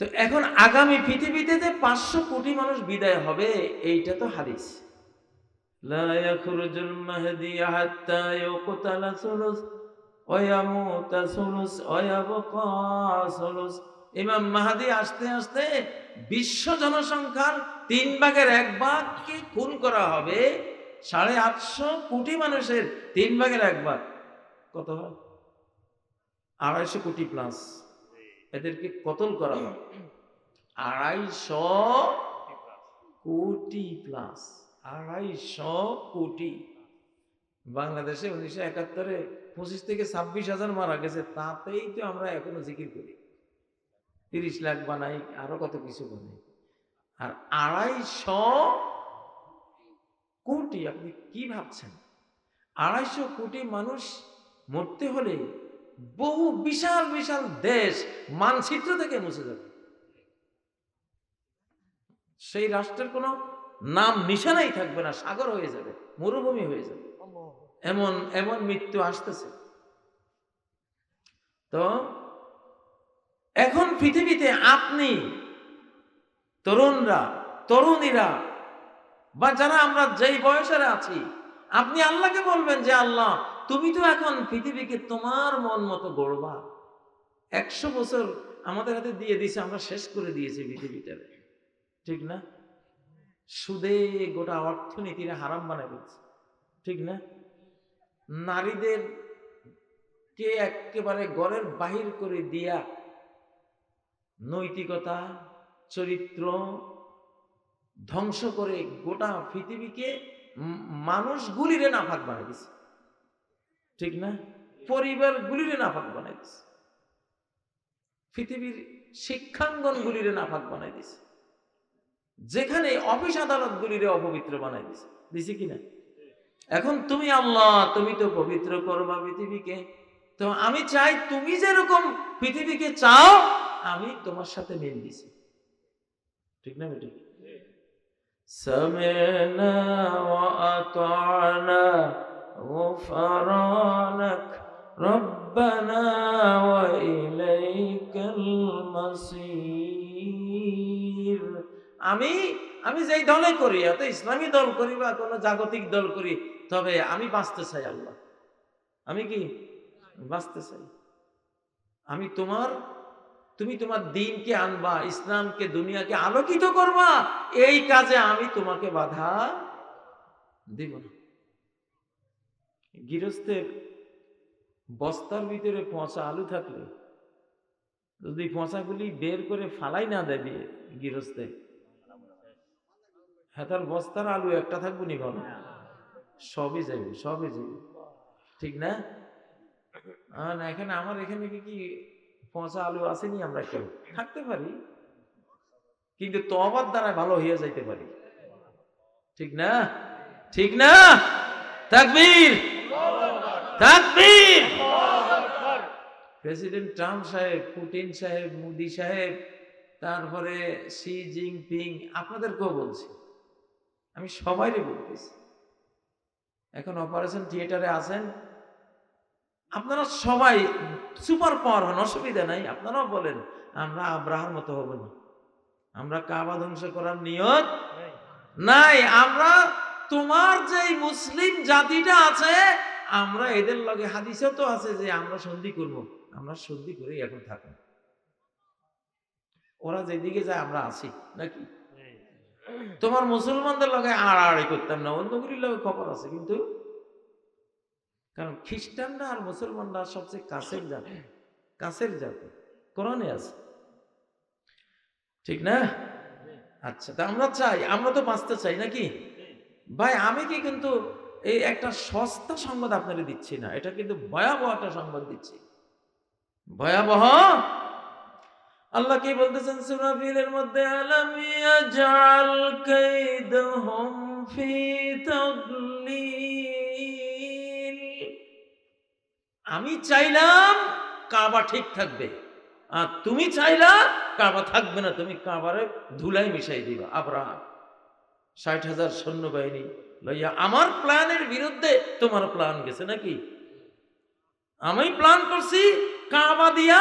তো এখন আগামী পৃথিবীতে যে পাঁচশো কোটি মানুষ বিদায় হবে, এইটা তো হাদিস। ইমাম মাহাদি আসতে আসতে বিশ্ব জনসংখ্যার তিন ভাগের এক ভাগকে খুন করা হবে, সাড়ে আটশো কোটি মানুষের তিন ভাগের এক ভাগ। কত হয়? আড়াইশো কোটি প্লাস এদেরকে কতল করা হয় আড়াইশো কোটি প্লাস আড়াইশো কোটি। বাংলাদেশে উনিশশো একাত্তরে পঁচিশ থেকে ছাব্বিশ হাজার মারা গেছে তাতেই তো আমরা এখনও জিকির করি। তিরিশ লাখ বানাই আরও কত কিছু বানাই। আর আড়াইশো কোটি আপনি কি ভাবছেন? আড়াইশো কোটি মানুষ মরতে হলে বহু বিশাল বিশাল দেশ মানচিত্র থেকে মুছে যাবে। সেই রাষ্ট্রের কোনো নাম নিশানাই থাকবে না, সাগর হয়ে যাবে, মরুভূমি হয়ে যাবে। এমন এমন মৃত্যু আসতেছে। তো এখন পৃথিবীতে আপনি, তরুণরা, তরুণীরা, বা যারা আমরা যেই বয়সের আছি, আপনি আল্লাহকে বলবেন যে, আল্লাহ তুমি তো এখন পৃথিবীকে তোমার মন মতো গড়বা। একশো বছর আমাদের হাতে দিয়ে দিয়েছে, আমরা শেষ করে দিয়েছি পৃথিবীটা ঠিক না? সুদে গোটা অর্থনীতিরা হারাম বানায় দিচ্ছে ঠিক না? নারীদের কে একেবারে ঘরের বাহির করে দিয়া নৈতিকতা, চরিত্র ধ্বংস করে গোটা পৃথিবীকে উম মানুষগুলিরে নাফাক বানাই দিছে। ঠিক না পরিবারগুলিরে নাফাক বানাই দিছে পৃথিবীর শিক্ষাঙ্গনগুলিরে নাফাক বানাই দিছে যেখানে অফিস আদালত গুলিরে অপবিত্র বানাই দিছে দিছে কিনা এখন তুমি আল্লাহ তুমি তো পবিত্র করবা পৃথিবীকে তো আমি চাই তুমি যেরকম পৃথিবীকে চাও আমি তোমার সাথে মিল দিছি ঠিক না বেটি سمعنا وأطعنا غفرانك ربنا وإليك المصير আমি আমি যেই দলে করি এত ইসলামী দল করি বা কোনো জাগতিক দল করি তবে আমি বাঁচতে চাই আল্লাহ আমি কি বাঁচতে চাই আমি তোমার তুমি তোমার দিনকে আনবা ইসলামকে দুনিয়াকে আলোকিত করবা এই কাজে আমি তোমাকে বাধা দিব না গৃহস্থের বস্তার ভিতরে পচা আলু থাকলে যদি পচাগুলি বের করে ফালাই না দেবে গৃহস্থে হ্যাঁ তার বস্তার আলু একটা থাকব নি ভালো সবই যাবে সবই যাবে ঠিক না? এখানে আমার এখানে কি কি পচা আলু আসেনি আমরা কেউ? থাকতে পারি। কিন্তু তবার দ্বারা ভালো হয়ে যাইতে পারি। ঠিক না? ঠিক না? তাকবীর! তাকবীর। প্রেসিডেন্ট ট্রাম্প সাহেব পুতিন সাহেব মোদি সাহেব তারপরে শি জিনপিং আপনাদেরকেও বলছি? আমি সবাইরে বলতেছি। এখন অপারেশন থিয়েটারে আছেন? আপনারা সবাই সুপার পাওয়ার হন অসুবিধা নাই। আপনারাও বলেন আমরা আব্রাহার মতো হব না। আমরা কাবা ধ্বংস করার নিয়ত নাই। আমরা তোমার যে মুসলিম জাতিটা আছে আমরা এদের লগে হাদিসেও তো আছে যে আমরা সন্ধি করব আমরা সন্ধি করে এখন থাকব। ওরা যেদিকে যায় আমরা আছি নাকি? তোমার মুসলমানদের লগে আড়াআড়ি করতাম না অন্যগুলির লগে খবর আছে কিন্তু কারণ খ্রিস্টানরা আর মুসলমানরা সবচেয়ে কাছের জাতি কাছের জাতি কোরআনে আছে। ঠিক না? আচ্ছা তা আমরা চাই আমরা তো বাঁচতে চাই নাকি? ভাই আমি কি কিন্তু এই একটা সস্তা সংবাদ আপনাকে দিচ্ছি না, এটা কিন্তু ভয়াবহ একটা সংবাদ দিচ্ছি। ভয়াবহ? আল্লাহ কি বলতেছেন সূরা ফিলের মধ্যে ফি আমি চাইলাম কাবা ঠিক থাকবে, আর তুমি চাইলা কাবা থাকবে না, তুমি কাবারে ধুলাই মিশাই দিবা আব্রাহাম ষাট হাজার সৈন্যবাহিনী লইয়া, আমার প্ল্যানের বিরুদ্ধে তোমার প্ল্যান গেছে নাকি? আমি প্ল্যান করছি কাবা দিয়া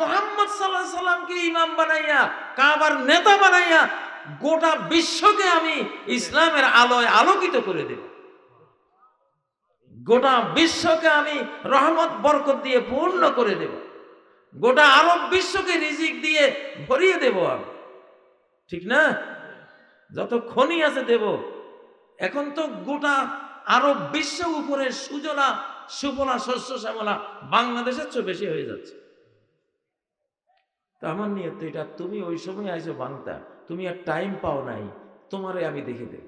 মোহাম্মদ সাল্লাহ সাল্লামকে ইমাম বানাইয়া, কাবার নেতা বানাইয়া গোটা বিশ্বকে আমি ইসলামের আলোয় আলোকিত করে দেব। গোটা বিশ্বকে আমি রহমত, বরকত দিয়ে পূর্ণ করে দেব। গোটা আরব বিশ্বকে রিজিক দিয়ে ভরিয়ে দেব আমি। ঠিক না? যত খনি আছে দেব, এখন তো গোটা আরব বিশ্ব উপরে সুজলা, সুফলা, শস্য, শ্যামলা বাংলাদেশের চেয়ে বেশি হয়ে যাচ্ছে। তো আমার নিয়ে তো এটা, তুমি ওই সময় আইসো বাংলা তুমি আর টাইম পাও নাই, তোমারে আমি দেখে দেব।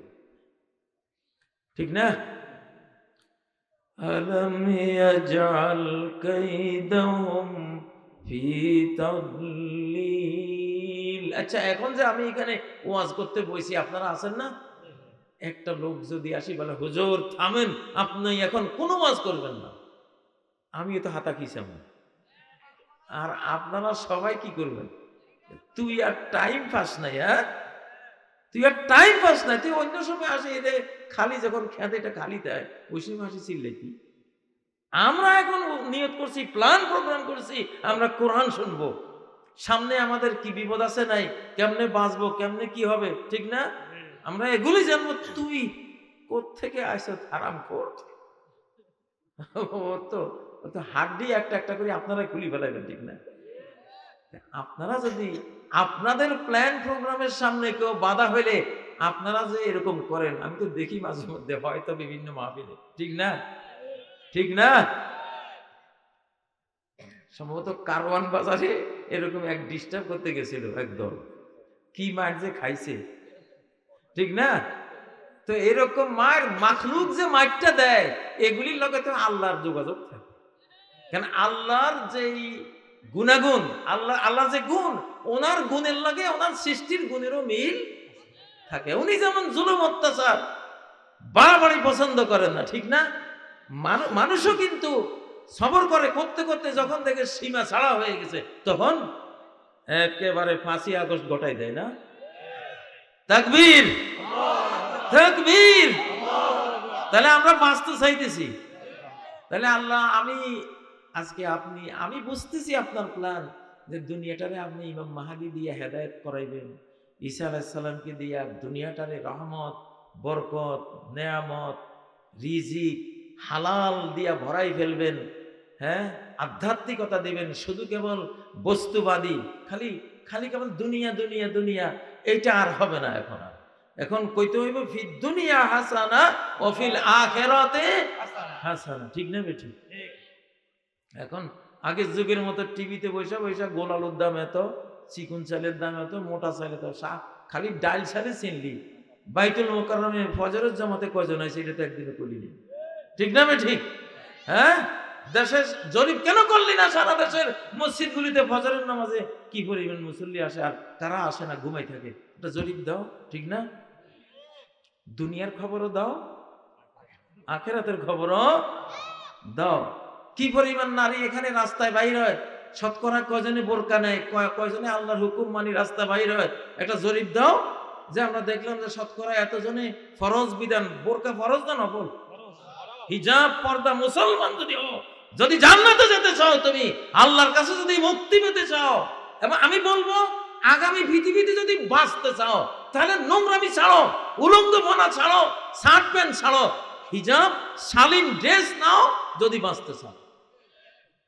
ঠিক না? আলম ইয়াজআল কাইদাহুম ফি তাদলিল আচ্ছা এখন যে আমি এখানে ওয়াজ করতে বসি আপনারা আছেন না? একটা লোক যদি আসি, বলে, হুজুর, থামেন, আপনি এখন কোনো ওয়াজ করবেন না। আমি তো হাতা খিসাম আর আপনারা সবাই কি করবেন? তুই আর টাইম পাস নাই হ্যাঁ? তুই আর টাইম পাস নাই, তুই অন্য সময় আসে এদের খালি যখন খেতে এটা খালি দেয়, ওই সময় আসে চিল্লাইতি। আমরা এখন নিয়ত করছি প্ল্যান প্রোগ্রাম করছি, আমরা কোরআন শুনব। সামনে আমাদের কি বিপদ আছে নাই? কেমনে বাঁচবো? কেমনে কি হবে? ঠিক না? আমরা এগুলি জানব। তুই কোত্থেকে আইসো? হারাম কর ও তো ও তো হাড্ডি একটা একটা করে আপনারা খুলি ফেলাইবেন ঠিক না? আপনারা যদি আপনাদের প্ল্যান প্রোগ্রামের সামনে কেউ বাধা হইলে আপনারা যে এরকম করেন আমি তো দেখি মাঝে মধ্যে হয়তো বিভিন্ন মাহফিলে। ঠিক না? ঠিক না? সম্ভবত কারওয়ান বাজারে এরকম এক ডিস্টার্ব করতে গেছিল একদল। কি মার যে খাইছে? ঠিক না? তো এরকম মায়ের মাখলুক যে মাইরটা দেয়, এগুলির লগে তো আল্লাহর যোগাযোগ থাকে। কেন আল্লাহর যেই গুণাগুণ, আল্লাহ আল্লাহ যে গুণ, ওনার গুণের লাগে ওনার সৃষ্টির গুণেরও মিল থাকে। উনি যেমন জুলুম, অত্যাচার, বাড়াবাড়ি পছন্দ করেন না, ঠিক না? মানুষও কিন্তু সবর করে, করতে করতে যখন দেখে সীমা ছাড়া হয়ে গেছে, তখন একেবারে ফাঁসি আগস্ট গটাই দেয় না? তাকবীর! তাকবীর! তাহলে আমরা বাঁচতে চাইতেছি। তাহলে আল্লাহ, আমি আজকে আপনি, আমি বুঝতেছি আপনার প্ল্যান যে দুনিয়াটারে আপনি ইমাম মাহাদি দিয়ে হেদায়েত করাইবেন, ঈসা আলাইসাল্লামকে দিয়ে দুনিয়াটারে রহমত, বরকত, নেয়ামত, রিজিক হালাল দিয়া ভরাই ফেলবেন হ্যাঁ? আধ্যাত্মিকতা দেবেন, শুধু কেবল বস্তুবাদী, খালি খালি কেবল দুনিয়া দুনিয়া দুনিয়া, এইটা আর হবে না এখন আর। এখন কইতে হইব, ফি দুনিয়া হাসানা ও ফিল আখেরাতে হাসানা। ঠিক না বেঠি এখন আগের যুগের মতো টিভিতে বৈশা বৈশা গোল আলুর দাম এত, চিকুন চালের দাম এত, মোটা চাল এত খালি ডাল সালে চিনলি। বাইতুল মোকারমে ফজরের জমাতে কজন আছে, এটা তো একদিনে করলি ঠিক না ঠিক? হ্যাঁ? দেশের জরিপ কেন করলি না সারা দেশের মসজিদগুলিতে ফজরের নামাজে? কি পরিমাণ মুসল্লি আসে আর তারা আসে না ঘুমাই থাকে? এটা জরিপ দাও, ঠিক না? দুনিয়ার খবরও দাও, আখেরাতের খবরও দাও। কি পরিমাণ নারী এখানে রাস্তায় বাইর হয়? শতকরা কয়জনে বোরকা নেয়, কয়- কয়জনে আল্লাহর হুকুম মানি রাস্তা বাইর হয়? একটা জরিপ দাও যে আমরা দেখলাম যে শতকরা এতজনে ফরজ বিধান, বোরকা ফরজ না নফল হিজাব, পর্দা, মুসলমান যদি হও, যদি জান্নাতে যেতে চাও তুমি, আল্লাহর কাছে যদি মুক্তি পেতে চাও, এবং আমি বলব, আগামী পৃথিবীতে যদি বাঁচতে চাও, তাহলে নোংরামি ছাড়ো, উলঙ্গপনা ছাড়ো, শার্ট প্যান্ট ছাড়ো, হিজাব, শালীন ড্রেস নাও যদি বাঁচতে চাও।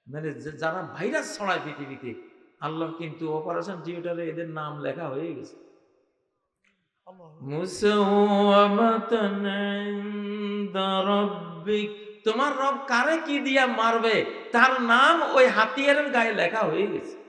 মানে যারা ভাইরাস ছড়ায় পৃথিবীতে আল্লাহ কিন্তু অপারেশন থিয়েটারে এদের নাম লেখা হয়ে গেছে। তোমার রব কারে কি দিয়া মারবে? তার নাম ওই হাতিয়ারের গায়ে লেখা হয়ে গেছে।